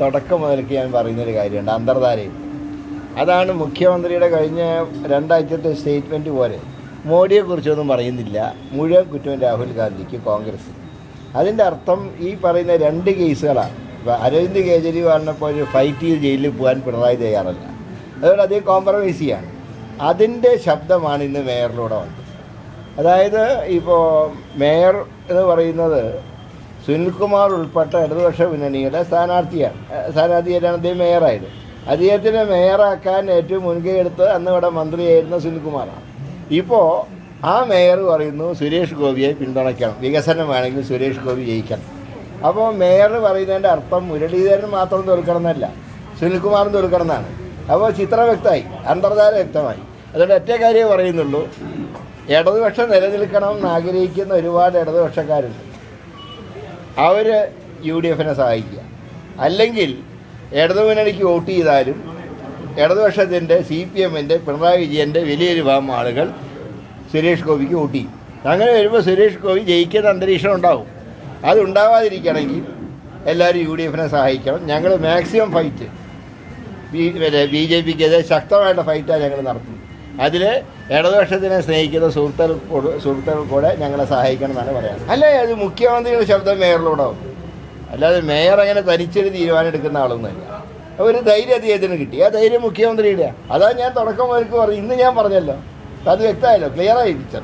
തുടക്കം മുതൽക്ക് ഞാൻ പറയുന്നൊരു കാര്യമുണ്ട്. അന്തർധാരയിൽ അതാണ് മുഖ്യമന്ത്രിയുടെ കഴിഞ്ഞ രണ്ടാഴ്ചത്തെ സ്റ്റേറ്റ്മെന്റ് പോലെ. മോഡിയെക്കുറിച്ചൊന്നും പറയുന്നില്ല. മുഴുവൻ കുറ്റവും രാഹുൽ ഗാന്ധിക്ക് കോൺഗ്രസ്. അതിന്റെ അർത്ഥം ഈ പറയുന്ന രണ്ട് കേസുകളാണ് അരവിന്ദ് കേജ്രിവാളിനെപ്പോൾ ഫൈറ്റ് ചെയ്ത് ജയിലിൽ പോകാൻ പിണറായി തയ്യാറല്ല. അതുകൊണ്ട് അതേ കോംപ്രമൈസ് ചെയ്യാണ്. അതിന്റെ ശബ്ദമാണ് ഇന്ന് മേയറിലൂടെ വന്നത്. അതായത് ഇപ്പോൾ മേയർ എന്ന് പറയുന്നത് സുനിൽകുമാർ ഉൾപ്പെട്ട ഇടതുപക്ഷ മുന്നണിയുടെ സ്ഥാനാർത്ഥിയാണ് സ്ഥാനാർത്ഥിയായിട്ടാണ് അദ്ദേഹം മേയറായത്. അദ്ദേഹത്തിനെ മേയറാക്കാൻ ഏറ്റവും മുൻകൈ എടുത്ത് അന്ന് ഇവിടെ മന്ത്രിയായിരുന്ന സുനിൽകുമാറാണ് ഇപ്പോൾ ആ മേയർ പറയുന്നു സുരേഷ് ഗോപിയെ പിന്തുണയ്ക്കണം. വികസനം വേണമെങ്കിൽ സുരേഷ് ഗോപി ജയിക്കണം. അപ്പോൾ മേയർ പറയുന്നതിന്റെ അർത്ഥം മുരളീധരൻ മാത്രം തോൽക്കണം എന്നല്ല സുനിൽകുമാറും തോൽക്കണം എന്നാണ് അപ്പോൾ ചിത്രം വ്യക്തമായി അന്തർധാര വ്യക്തമായി. അതുകൊണ്ട് ഒറ്റ കാര്യമേ പറയുന്നുള്ളൂ. ഇടതുപക്ഷം നിലനിൽക്കണം എന്ന് ആഗ്രഹിക്കുന്ന ഒരുപാട് ഇടതുപക്ഷക്കാരുണ്ട്. അവർ യു ഡി എഫിനെ സഹായിക്കുക. അല്ലെങ്കിൽ ഇടതുമുന്നണിക്ക് വോട്ട് ചെയ്താലും ഇടതുപക്ഷത്തിന്റെ സി പി എമ്മിന്റെ പിണറായി വിജയന്റെ വലിയൊരു ഭാഗം ആളുകൾ സുരേഷ് ഗോപിക്ക് വോട്ട് ചെയ്യും. അങ്ങനെ വരുമ്പോൾ സുരേഷ് ഗോപി ജയിക്കുന്ന അന്തരീക്ഷം ഉണ്ടാവും. അതുണ്ടാവാതിരിക്കണമെങ്കിൽ എല്ലാവരും യു ഡി എഫിനെ സഹായിക്കണം. ഞങ്ങൾ maximum fight. B B J പിക്കെതിരെ ശക്തമായിട്ടുള്ള ഫൈറ്റാണ് ഞങ്ങൾ നടത്തുന്നത്. അതിൽ ഇടതുപക്ഷത്തിനെ സ്നേഹിക്കുന്ന സുഹൃത്തുക്കൾ സുഹൃത്തുക്കൾ കൂടെ ഞങ്ങളെ സഹായിക്കണം എന്നാണ് പറയാറ്. അല്ലേ? അത് മുഖ്യമന്ത്രിയുടെ ശബ്ദം മേയറിലൂടെ അല്ലാതെ മേയർ അങ്ങനെ തനിച്ചൊരു തീരുമാനം എടുക്കുന്ന ആളൊന്നുമല്ല ഒരു ധൈര്യം അദ്ദേഹത്തിന് കിട്ടി. ആ ധൈര്യം മുഖ്യമന്ത്രിയുടെ. അതാ ഞാൻ തുടക്കം മുതൽക്ക് പറഞ്ഞു ഇന്ന് ഞാൻ പറഞ്ഞല്ലോ. അത് വ്യക്തമായല്ലോ. ക്ലിയറായി പിക്ചർ